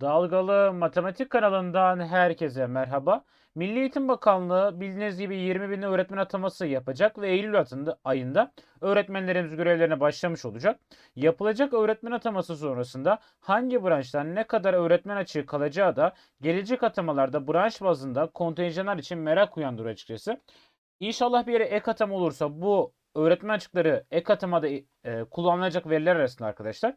Dalgalı Matematik kanalından herkese merhaba. Milli Eğitim Bakanlığı bildiğiniz gibi 20 bin öğretmen ataması yapacak ve Eylül atında- ayında öğretmenlerimiz görevlerine başlamış olacak. Yapılacak öğretmen ataması sonrasında hangi branştan ne kadar öğretmen açığı kalacağı da gelecek atamalarda branş bazında kontenjanlar için merak uyandırıyor açıkçası. İnşallah bir yere ek atama olursa bu öğretmen açıkları ek atamada e, kullanılacak veriler arasında arkadaşlar.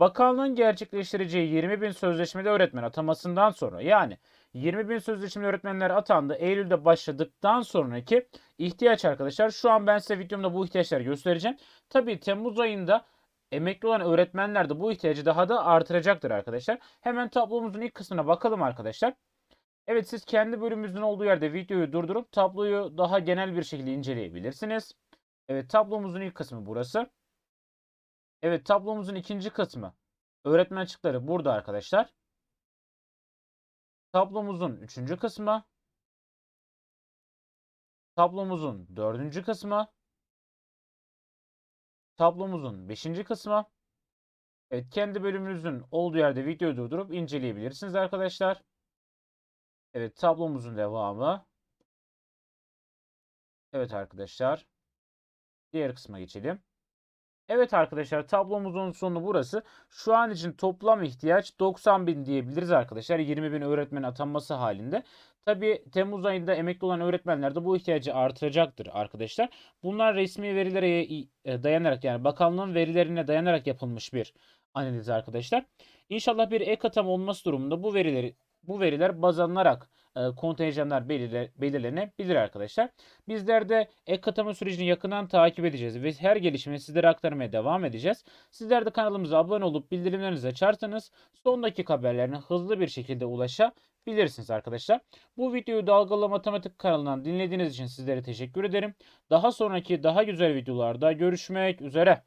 Bakanlığın gerçekleştireceği 20 bin sözleşmeli öğretmen atamasından sonra yani 20 bin sözleşmeli öğretmenler atandı Eylül'de başladıktan sonraki ihtiyaç arkadaşlar. Şu an ben size videomda bu ihtiyaçları göstereceğim. Tabii Temmuz ayında emekli olan öğretmenler de bu ihtiyacı daha da artıracaktır arkadaşlar. Hemen tablomuzun ilk kısmına bakalım arkadaşlar. Evet siz kendi bölümümüzün olduğu yerde videoyu durdurup tabloyu daha genel bir şekilde inceleyebilirsiniz. Evet tablomuzun ilk kısmı burası. Evet tablomuzun ikinci kısmı. Öğretmen açıkları burada arkadaşlar. Tablomuzun üçüncü kısmı. Tablomuzun dördüncü kısmı. Tablomuzun beşinci kısmı. Evet kendi bölümünüzün olduğu yerde videoyu durdurup inceleyebilirsiniz arkadaşlar. Evet tablomuzun devamı. Evet arkadaşlar. Diğer kısma geçelim. Evet arkadaşlar tablomuzun sonu burası. Şu an için toplam ihtiyaç 90 bin diyebiliriz arkadaşlar. 20 bin öğretmen atanması halinde. Tabi Temmuz ayında emekli olan öğretmenler de bu ihtiyacı artıracaktır arkadaşlar. Bunlar resmi verilere e, dayanarak yani bakanlığın verilerine dayanarak yapılmış bir analiz arkadaşlar. İnşallah bir ek atama olması durumunda bu verileri bu veriler baz alınarak e, kontenjanlar belirle, belirlenebilir arkadaşlar. Bizler de ek atama sürecini yakından takip edeceğiz ve her gelişmeyi sizlere aktarmaya devam edeceğiz. Sizler de kanalımıza abone olup bildirimlerinizi açarsanız son dakika haberlerine hızlı bir şekilde ulaşabilirsiniz arkadaşlar. Bu videoyu Dalgalı Matematik kanalından dinlediğiniz için sizlere teşekkür ederim. Daha sonraki daha güzel videolarda görüşmek üzere.